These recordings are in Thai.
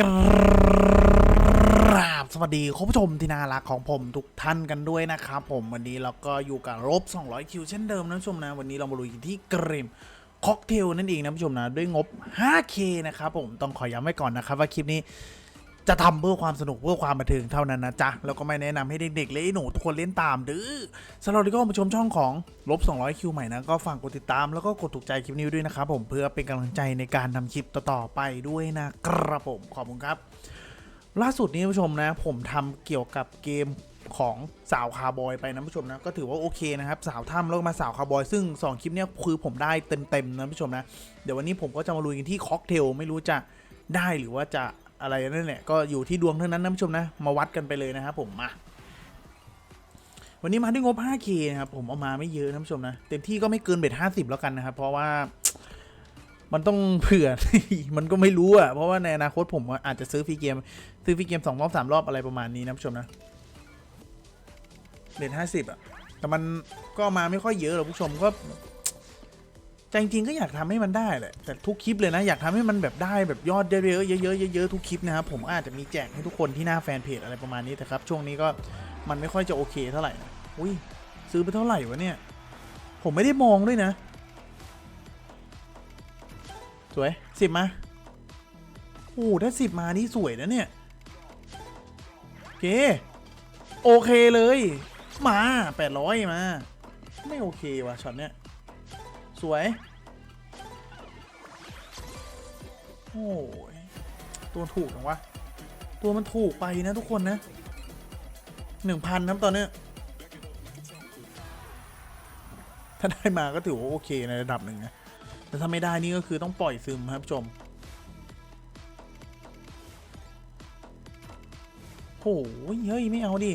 กราบสวัสดีคุณผู้ชมที่น่ารักของผมทุกท่านกันด้วยนะครับผมวันนี้เราก็อยู่กับรบ200 คิวเช่นเดิมนะผู้ชมนะ วันนี้เรามาลุยกันที่เกรมค็อกเทลนั่นเองนะผู้ชมนะ ด้วยงบ 5K นะครับผมต้องขอย้ำไว้ก่อนนะครับว่าคลิปนี้ จะทำเพื่อความสนุกเพื่อความบันเทิงเท่านั้นนะจ๊ะ แล้วก็ไม่แนะนำให้เด็กๆและหนูทุกคนเล่นตามดื้อสำหรับที่ก็มาชมช่องของลบ200คิวใหม่นะ ก็ฝากกดติดตามแล้วก็กดถูกใจคลิปนี้ด้วยนะครับผมเพื่อเป็นกำลังใจในการทำคลิปต่อๆไปด้วยนะครับผมขอบคุณครับ ล่าสุดนี้ผู้ชมนะ ผมทำเกี่ยวกับเกมของสาวคาร์บอยไปนะผู้ชมนะก็ถือว่าโอเคนะครับสาวถ้ำแล้วก็มาสาวคาร์บอยซึ่ง 2 คลิปเนี้ยคือผมได้เต็มๆนะผู้ชมนะ เดี๋ยววันนี้ผมก็จะมาลุยกันที่ค็อกเทลไม่รู้จะได้หรือว่าจะ อะไรนั่นแหละก็อยู่ที่ดวงเท่านั้นนะผู้ชมนะ มาวัดกันไปเลยนะครับผมมาวันนี้มาด้วยงบ 5K นะครับผมเอามาไม่เยอะนะผู้ชมนะเต็มที่ก็ไม่เกินเบ็ด50 แล้วกันนะครับเพราะว่ามันต้องเผื่อ มันก็ไม่รู้อะ เพราะว่าในอนาคตผมอาจจะซื้อฟรีเกม ซื้อฟรีเกมสองรอบสามรอบอะไรประมาณนี้นะผู้ชมนะเบ็ดห้าสิบอะ แต่มันก็มาไม่ค่อยเยอะหรอกผู้ชมก็ ใจจริงๆก็อยากทำให้มันได้แหละแต่ทุกคลิปเลยนะ อยากทำให้มันแบบได้แบบยอดเยอะๆเยอะๆเยอะๆทุกคลิปนะครับผมอาจจะมีแจกให้ทุกคนที่หน้าแฟนเพจอะไรประมาณนี้แต่ครับ ช่วงนี้ก็มันไม่ค่อยจะโอเคเท่าไหร่นะอุ้ยซื้อไปเท่าไหร่วะเนี่ย ผมไม่ได้มองด้วยนะ สวยสิบมาโอ้ถ้าสิบมานี่สวยนะเนี่ยโอเคโอเคเลย มาแปดร้อยมา ไม่โอเควะช็อตเนี้ย สวย โอ้ย ตัวถูกจังวะ ตัวมันถูกไปนะทุกคนนะหนึ่งพันนะตอนนี้ถ้าได้มาก็ถือว่าโอเคในระดับหนึ่งนะ แต่ถ้าไม่ได้นี่ก็คือต้องปล่อยซึมครับผู้ชมโอ้ยเฮ้ย ไม่เอาดิ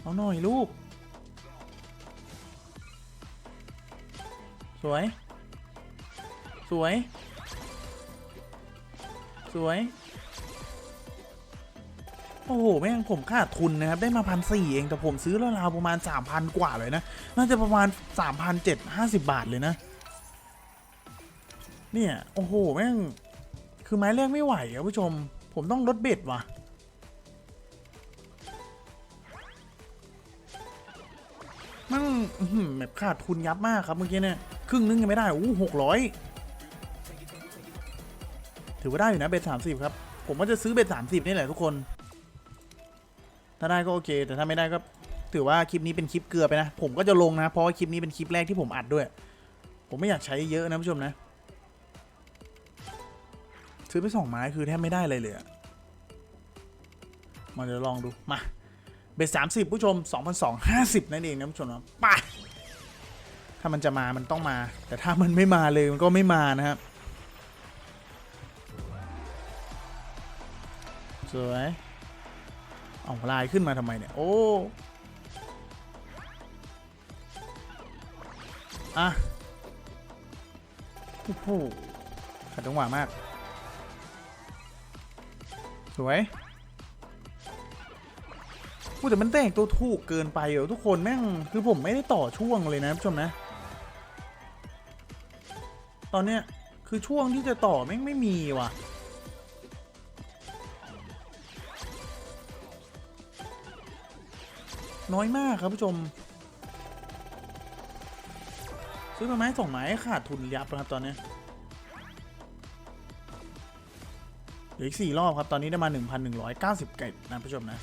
เอาหน่อยลูก สวย สวย สวย โอ้โห แม่งผมขาดทุนนะครับ ได้มาพันสี่เอง แต่ผมซื้อราวๆประมาณสามพันกว่าเลยนะ น่าจะประมาณสามพันเจ็ดห้าสิบาทเลยนะ เนี่ย โอ้โห แม่ง คือไม้แรกไม่ไหวอะผู้ชม ผมต้องลดเบ็ดว่ะมันอื้อหือแบบขาดทุนยับมากครับเมื่อกี้เนี่ย ครึ่งนึงยังไม่ได้อู้หกร้อยถือว่าได้อยู่นะเบ็ดสามสิบครับ ผมว่าจะซื้อเบ็ดสามสิบนี่แหละทุกคน ถ้าได้ก็โอเค แต่ถ้าไม่ได้ก็ถือว่าคลิปนี้เป็นคลิปเกลือไปนะ ผมก็จะลงนะ เพราะว่าคลิปนี้เป็นคลิปแรกที่ผมอัดด้วย ผมไม่อยากใช้เยอะนะผู้ชมนะ ซื้อไปสองไม้คือแทบไม่ได้เลยเลยมาเดี๋ยวลองดู มา เบ็ดสามสิบผู้ชมสองพันสองห้าสิบนั่นเองนะผู้ชมนะไป ถ้ามันจะมามันต้องมา แต่ถ้ามันไม่มาเลยมันก็ไม่มานะครับ สวยเอาลายขึ้นมาทำไมเนี่ย โอ้อะโอ้โหขัดจังหวะมาก สวยพูดแต่มันแตกตัวถูกเกินไปเหรอทุกคนแม่งคือผมไม่ได้ต่อช่วงเลยนะผู้ชมนะ ตอนเนี้ยคือช่วงที่จะต่อแม่งไม่มีว่ะ น้อยมากครับผู้ชม ซื้อมาไม้สองไม้ขาดทุนยับนะครับตอนนี้เหลืออีกสี่รอบครับ ตอนนี้ได้มา 1,190เกตนะผู้ชมนะ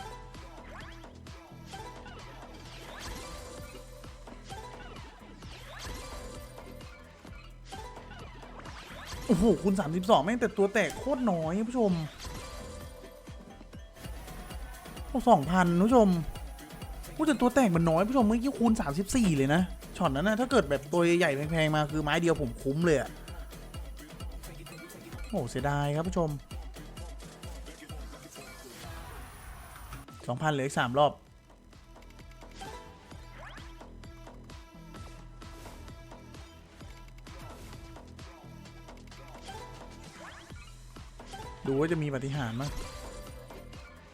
โอ้โหคูณ32 แม่งแต่ตัวแตกโคตรน้อยผู้ชมโอ้สองพันผู้ชมพูดแต่ตัวแตกมันน้อยผู้ชมเมื่อกี้คูณ 34 เลยนะช็อตนั้นนะถ้าเกิดแบบตัวใหญ่แพงๆมาคือไม้เดียวผมคุ้มเลยอะโอ้เสียดายครับผู้ชม 2,000เหลืออีก3รอบ ดูว่าจะมีปฏิหารมั้ย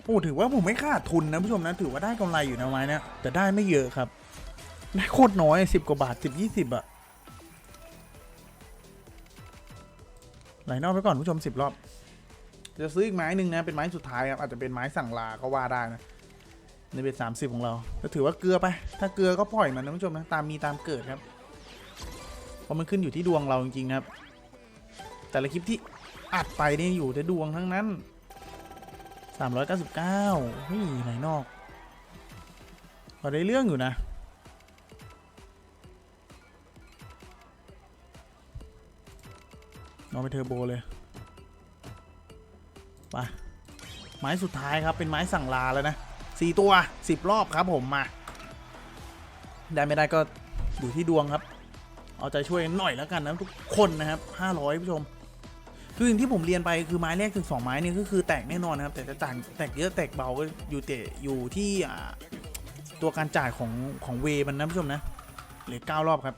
โอ้ถือว่าผมไม่ขาดทุนนะผู้ชมนะถือว่าได้กำไรอยู่นะไม้เนี่ยแต่ได้ไม่เยอะครับ ได้โคตรน้อยสิบกว่าบาทสิบยี่สิบอะไหลนอกไปก่อนผู้ชมสิบรอบ จะซื้ออีกไม้หนึ่งนะเป็นไม้สุดท้ายครับอาจจะเป็นไม้สั่งลาก็ว่าได้นะในเบ็ดสามสิบของเราก็ถือว่าเกลือไป ถ้าเกลือก็ปล่อยมันนะผู้ชมนะตามมีตามเกิดครับเพราะมันขึ้นอยู่ที่ดวงเราจริงๆครับ แต่ละคลิปที่ อัดไปนี่อยู่แต่ดวงทั้งนั้น 399เฮ้ยไหนนอกพอได้เรื่องอยู่นะเอาไปเทอร์โบเลยไปไม้สุดท้ายครับเป็นไม้สั่งลาแล้วนะสี่ตัวสิบรอบครับผมมาได้ไม่ได้ก็อยู่ที่ดวงครับ เอาใจช่วยหน่อยแล้วกันนะทุกคนนะครับห้าร้อยผู้ชม คืออย่างที่ผมเรียนไปคือไม้แรกถึงสองไม้นี่ก็คือแตกแน่นอนนะครับ แต่จะต่างแตกเยอะแตกเบาก็อยู่แต่อยู่ที่ตัวการจ่ายของของเวมันนะผู้ชมนะเหลือเก้ารอบครับ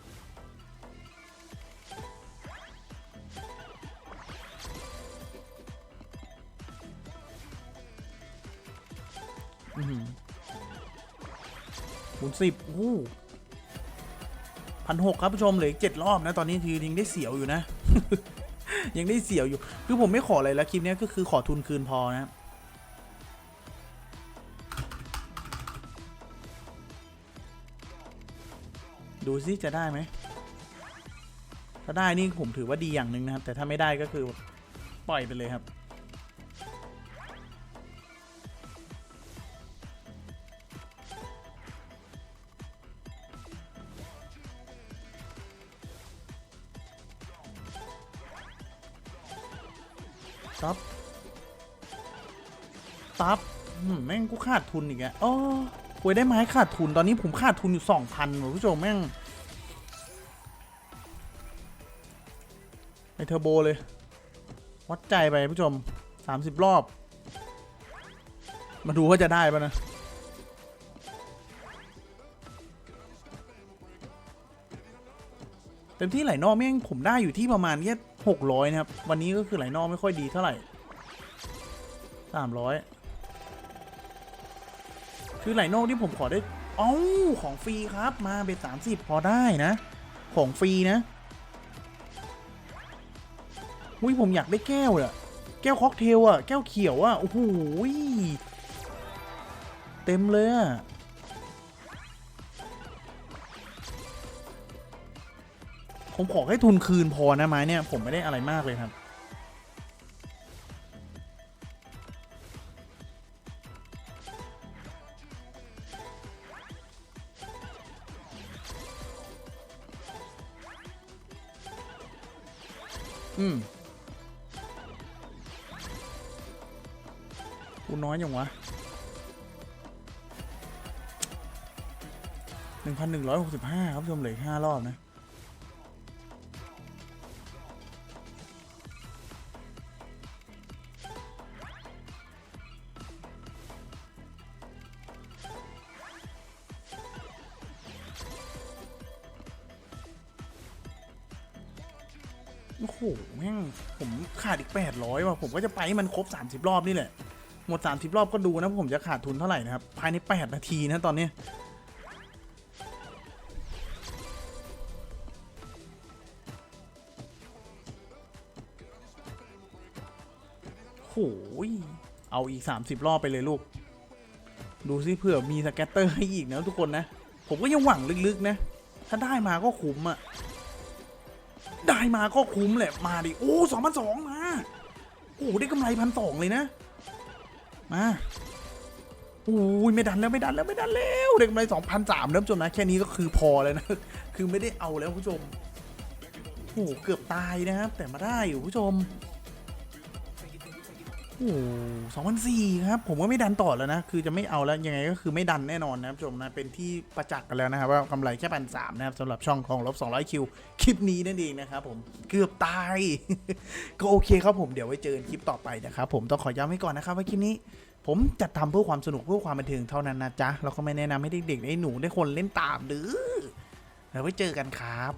อืมคูณสิบอู้พันหกครับผู้ชมเหลืออีกเจ็ดรอบนะ ตอนนี้คือยังได้เสียวอยู่นะ ยังได้เสียวอยู่ คือผมไม่ขออะไรแล้วคลิปนี้ก็คือขอทุนคืนพอนะครับดูซิจะได้ไหม ถ้าได้นี่ผมถือว่าดีอย่างหนึ่งนะครับ แต่ถ้าไม่ได้ก็คือปล่อยไปเลยครับ ตับ ตับแม่งกูขาดทุนอีกอะอ๋อควยได้ไม้ขาดทุน ตอนนี้ผมขาดทุนอยู่สองพันผู้ชมแม่งไอเทอร์โบเลย วัดใจไปผู้ชมสามสิบรอบ มาดูว่าจะได้ปะนะ ต็มที่ไหลนอกแม่งผมได้อยู่ที่ประมาณแค่หกร้อยนะครับ วันนี้ก็คือไหลนอกไม่ค่อยดีเท่าไหร่สามร้อยคือไหลนอกที่ผมขอได้เอ้าของฟรีครับมาเบ็ดสามสิบพอได้นะ ของฟรีนะอุ้ยผมอยากได้แก้วอะแก้วค็อกเทลอะแก้วเขียวอะโอ้โหเต็มเลยอะ ผมขอให้ทุนคืนพอนะไม้เนี่ย ผมไม่ได้อะไรมากเลยครับ อืมกูน้อยอย่างวะหนึ่งพันหนึ่งร้อยหกสิบห้าครับผู้ชมเหลือห้ารอบนะ แม่งผมขาดอีกแปดร้อยว่ะผมก็จะไปให้มันครบสามสิบรอบนี่แหละ หมดสามสิบรอบก็ดูนะผมจะขาดทุนเท่าไหร่นะครับ ภายในแปดนาทีนะตอนนี้โอ้ยเอาอีก 30 รอบไปเลยลูก ดูซิเผื่อมีสแกตเตอร์ให้อีกนะทุกคนนะ ผมก็ยังหวังลึกๆนะ ถ้าได้มาก็คุ้มอะ ได้มาก็คุ้มแหละมาดิ โอ้สองพันสองมา โอ้ได้กำไรพันสองเลยนะ มาโอ้ยไม่ดันแล้วไม่ดันแล้วไม่ดันแล้วได้กำไรสองพันสามแล้วผู้ชมนะแค่นี้ก็คือพอแล้วนะ คือไม่ได้เอาแล้วผู้ชมโอ้เกือบตายนะครับแต่มาได้อยู่ผู้ชม สองพันสี่ครับ ผมว่าไม่ดันต่อแล้วนะ คือจะไม่เอาแล้ว ยังไงก็คือไม่ดันแน่นอนนะครับผู้ชมนะ เป็นที่ประจักษ์กันแล้วนะครับ ว่ากำไรแค่พันสามนะครับสำหรับช่องของลบ200คิว คลิปนี้นั่นเองนะครับผม เกือบตาย ก็โอเคครับผม เดี๋ยวไว้เจอกันคลิปต่อไปนะครับผม ต้องขอย้ำไว้ก่อนนะครับว่าคลิปนี้ผมจัดทำเพื่อความสนุกเพื่อความบันเทิงเท่านั้นนะจ๊ะ เราก็ไม่แนะนำให้เด็กๆให้หนูได้คนเล่นตามหรือแล้วไว้เจอกันครับ